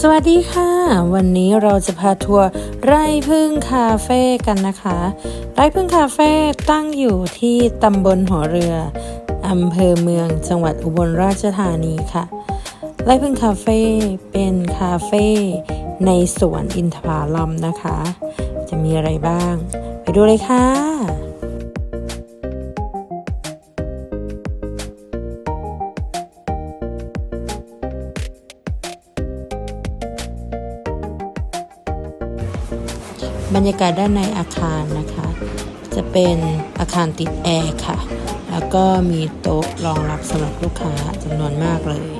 สวัสดีค่ะ วันนี้เราจะพาทัวร์ไร่พึ่งคาเฟ่กันนะคะ ไร่พึ่งคาเฟ่ตั้งอยู่ที่ตำบลหัวเรืออำเภอเมืองจังหวัดอุบลราชธานีค่ะ ไร่พึ่งคาเฟ่เป็นคาเฟ่ในสวนอินทผลัมนะคะ จะมีอะไรบ้าง ไปดูเลยค่ะ บรรยากาศด้านในอาคารนะคะ จะเป็นอาคารติดแอร์ค่ะ แล้วก็มีโต๊ะรองรับสำหรับลูกค้าจำนวนมากเลย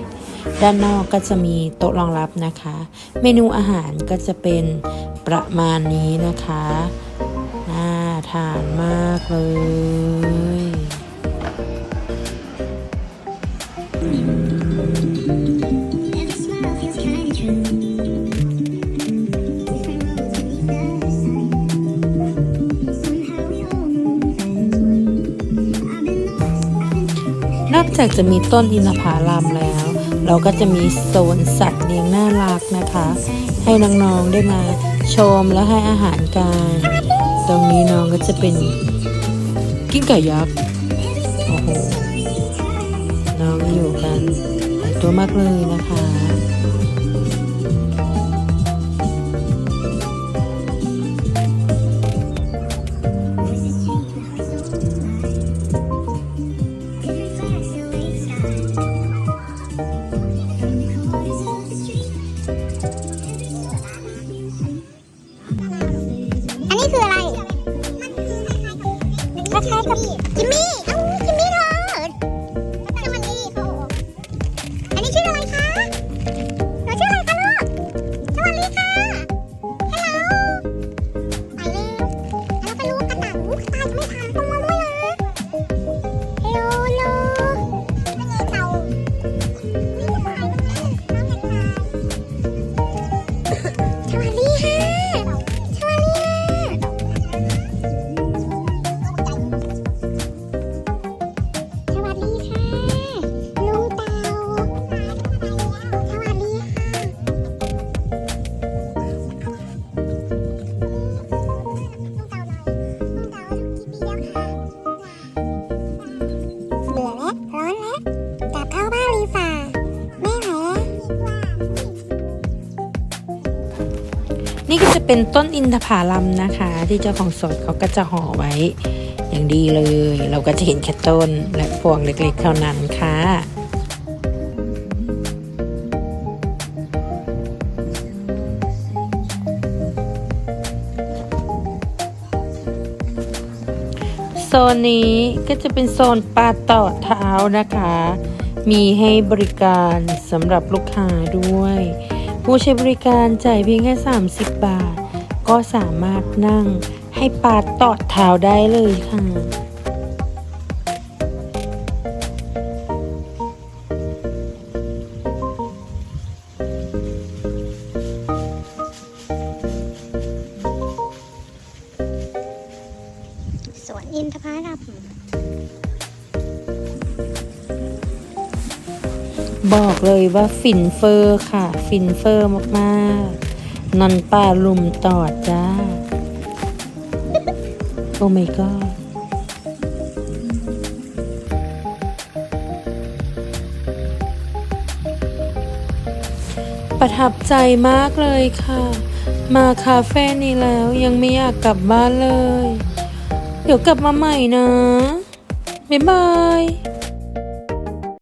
ด้านนอกก็จะมีโต๊ะรองรับนะคะ เมนูอาหารก็จะเป็นประมาณนี้นะคะ น่าทานมากเลย นอกจากจะมีต้นอินทผลัมแล้ว เราก็จะมีโซนสัตว์เลี้ยงน่ารักนะคะ ให้น้องๆได้มาชมและให้อาหารกัน ตรงนี้น้องก็จะเป็นกิ้งก่ายักษ์โอ้โหน้องอยู่กันหลายตัวมากเลยนะคะ อันนี้คืออะไรคล้ายๆกับจิมมี่ นี่ก็จะเป็นต้นอินทผลัมนะคะ ที่เจ้าของสวนเขาก็จะห่อไว้ อย่างดีเลย เราก็จะเห็นแค่ต้นและพวงเล็กๆเท่านั้นค่ะโซนนี้ก็จะเป็นโซนปลาต่อเท้านะคะ มีให้บริการสำหรับลูกค้าด้วย ผู้ใช้บริการจ่ายเพียงแค่ 30 บาท ก็สามารถนั่งให้ปลาตอดเท้าได้เลยค่ะสวนอินทผลัม บอกเลยว่าฟินเฟอร์ค่ะ ฟินเฟอร์มากๆ นอนปลาลุมตอดจ้า โอ้ my god ประทับใจมากเลยค่ะ มาคาเฟ่นี้แล้วยังไม่อยากกลับบ้านเลย เดี๋ยวกลับมาใหม่นะ บ๊ายบาย